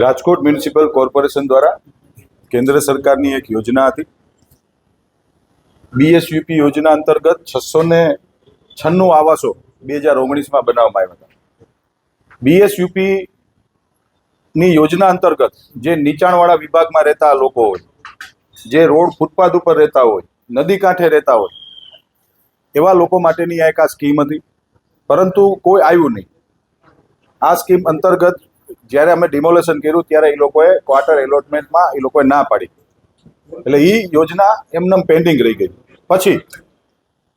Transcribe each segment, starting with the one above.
Rajkot municipal corporation દ્વારા કેન્દ્ર સરકારની એક યોજના હતી. બીએસયુપી યોજના અંતર્ગત છસો ને છન્નું આવાસો બે હજાર ઓગણીસમાં બનાવવામાં આવ્યા હતા. બીએસયુપીની યોજના અંતર્ગત જે નીચાણવાળા વિભાગમાં રહેતા લોકો હોય, જે રોડ ફૂટપાથ ઉપર રહેતા હોય, નદી કાંઠે રહેતા હોય, એવા લોકો માટેની આ એક આ સ્કીમ હતી. પરંતુ કોઈ આવ્યું નહીં. આ સ્કીમ અંતર્ગત જ્યારે અમે ડિમોલેશન કર્યું, ત્યારે એ લોકોએ ક્વાર્ટર એલોટમેન્ટમાં એ લોકોએ ના પાડી. એટલે એ યોજના એમને પેન્ડિંગ રહી ગઈ. પછી,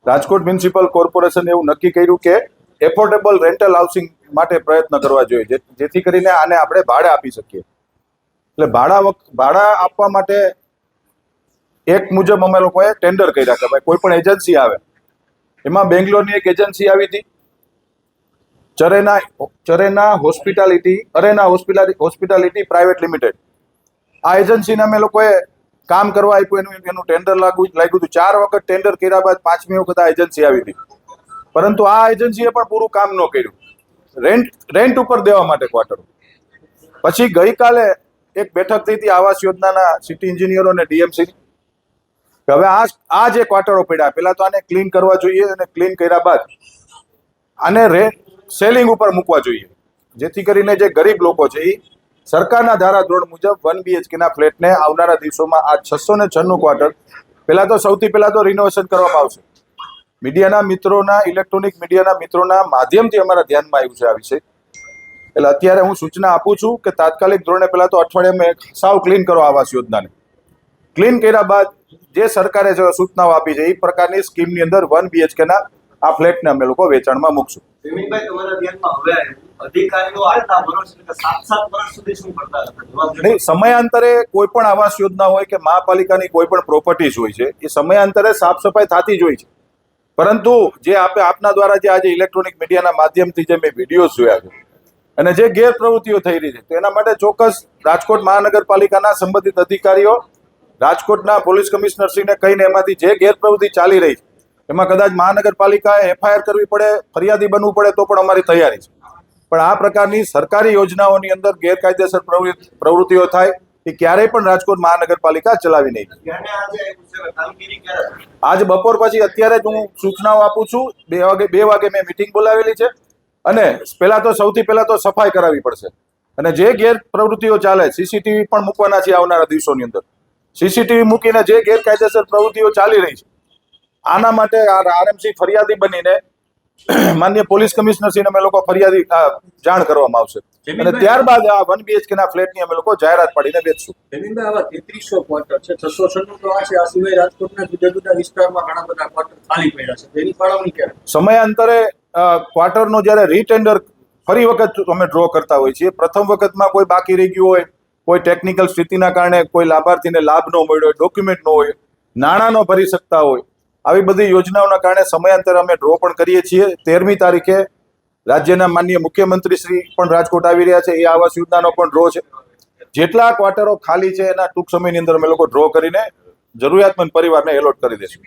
રાજકોટ મ્યુનિસિપલ કોર્પોરેશન એવું નક્કી કર્યું કે એફોર્ડેબલ રેન્ટલ હાઉસિંગ માટે પ્રયત્ન કરવા જોઈએ જેથી કરીને આને આપણે ભાડે આપી શકીએ. એટલે ભાડા ભાડા આપવા માટે એક મુજબ અમે લોકોએ ટેન્ડર કર્યા કે ભાઈ કોઈ પણ એજન્સી આવે. એમાં બેંગ્લોરની એક એજન્સી આવી હતી ચરેના ચરેના hospitality, Arena hospitality private limited. આ એજન્સીને અમે લોકોએ કામ કરવા આપ્યું, એનું એનું ટેન્ડર લાગુ, લાગ્યું હતું. ચાર વખત ટેન્ડર કર્યા બાદ પાંચમી વખત આ એજન્સી આવી હતી. પરંતુ આ એજન્સીએ પણ પૂરું કામ ન કર્યું. રેન્ટ રેન્ટ ઉપર દેવા માટે ક્વાર્ટરો. પછી ગઈકાલે એક બેઠક થઈ હતી આવાસ યોજનાના સિટી એન્જિનિયરો અને ડીએમસી હવે આ આ જે ક્વાર્ટરો પડ્યા, પેલા તો આને ક્લીન કરવા જોઈએ અને ક્લીન કર્યા બાદ. આને રેન્ટ સેલિંગ ઉપર મૂકવા જોઈએ. જેથી કરીને જે ગરીબ લોકો છે એ સરકારના ધારાધોરણ મુજબ વન બીએચકેના ફ્લેટને આવનારા દિવસોમાં આ છસો ને છન્નું ક્વાર્ટર, પહેલાં તો સૌથી પહેલાં તો રિનોવેશન કરવામાં આવશે. મીડિયાના મિત્રોના ઇલેક્ટ્રોનિક મીડિયાના મિત્રોના માધ્યમથી અમારા ધ્યાનમાં આવ્યું છે આ વિષય. એટલે અત્યારે હું સૂચના આપું છું કે તાત્કાલિક ધોરણે પહેલાં તો અઠવાડિયામાં સાવ ક્લીન કરો આવાસ યોજનાને. ક્લીન કર્યા બાદ જે સરકારે સૂચનાઓ આપી છે એ પ્રકારની સ્કીમની અંદર વન બીએચકેના આ ફ્લેટને અમે લોકો વેચાણમાં મૂકશું. નહીં સમયાંતરે કોઈ પણ આવાસ યોજના હોય કે મહાપાલિકાની કોઈ પણ પ્રોપર્ટીઝ હોય છે એ સમયાંતરે સાફ સફાઈ થતી જ હોય છે. પરંતુ જે આપે આપના દ્વારા જે આજે ઇલેક્ટ્રોનિક મીડિયાના માધ્યમથી જે મેં વીડિયો જોયા છે અને જે ગેરપ્રવૃત્તિઓ થઈ રહી છે તો એના માટે ચોક્કસ રાજકોટ મહાનગરપાલિકાના સંબંધિત અધિકારીઓ રાજકોટના પોલીસ કમિશનરશ્રીને કહીને એમાંથી જે ગેરપ્રવૃત્તિ ચાલી રહી છે એમાં કદાચ મહાનગરપાલિકાએ એફઆઈઆર કરવી પડે ફરિયાદી બનવું પડે તો પણ અમારી તૈયારી છે. પણ આ પ્રકારની સરકારી યોજનાઓની અંદર ગેરકાયદેસર પ્રવૃત્તિ પ્રવૃત્તિઓ થાય એ ક્યારેય પણ રાજકોટ મહાનગરપાલિકા ચલાવી નહીં? આજ બપોર પછી અત્યારે જ હું સૂચનાઓ આપું છું બે વાગે બે વાગે મેં મિટિંગ બોલાવેલી છે અને પહેલા તો સૌથી પહેલા તો સફાઈ કરાવવી પડશે. અને જે ગેર પ્રવૃત્તિઓ ચાલે સીસીટીવી પણ મૂકવાના છે આવનારા દિવસોની અંદર. સીસીટીવી મૂકીને જે ગેરકાયદેસર પ્રવૃત્તિઓ ચાલી રહી છે આના માટે આરએમસી ફરિયાદી બનીને માન્ય પોલીસ કમિશનર શ્રીને અમે લોકો ફરિયાદી જાણ કરવામાં આવશે. અને ત્યારબાદ આ વન બીએચકે ના ફ્લેટની અમે લોકો જાહેરાત પાડીને વેચશું. તેત્રીસો ક્વાર્ટર છે છસો છન્નું તો આ છે આ સિવાય રાજકોટના જુદા જુદા વિસ્તારમાં ઘણા બધા ક્વાર્ટર ખાલી પડ્યા છે. તેની ફાળવણી ક્યારે? સમયાંતરે ક્વાર્ટરનો જ્યારે રીટેન્ડર ફરી વખત અમે ડ્રો કરતા હોઈએ છીએ. પ્રથમ વખતમાં કોઈ બાકી રહી ગયું હોય કોઈ ટેકનિકલ સ્થિતિના કારણે કોઈ લાભાર્થીને લાભ ન મળ્યો હોય ડોક્યુમેન્ટ ન હોય નાણાં ન ભરી શકતા હોય આવી બધી યોજનાઓના કારણે સમયાંતરે અમે ડ્રો પણ કરીએ છીએ. તેરમી તારીખે રાજ્યના માનનીય મુખ્યમંત્રી શ્રી પણ રાજકોટ આવી રહ્યા છે. એ આવાસ યોજનાનો પણ ડ્રો છે. જેટલા ક્વાર્ટરો ખાલી છે એના ટૂંક સમયની અંદર અમે લોકો ડ્રો કરીને જરૂરિયાતમંદ પરિવારને એલોટ કરી દઈશું.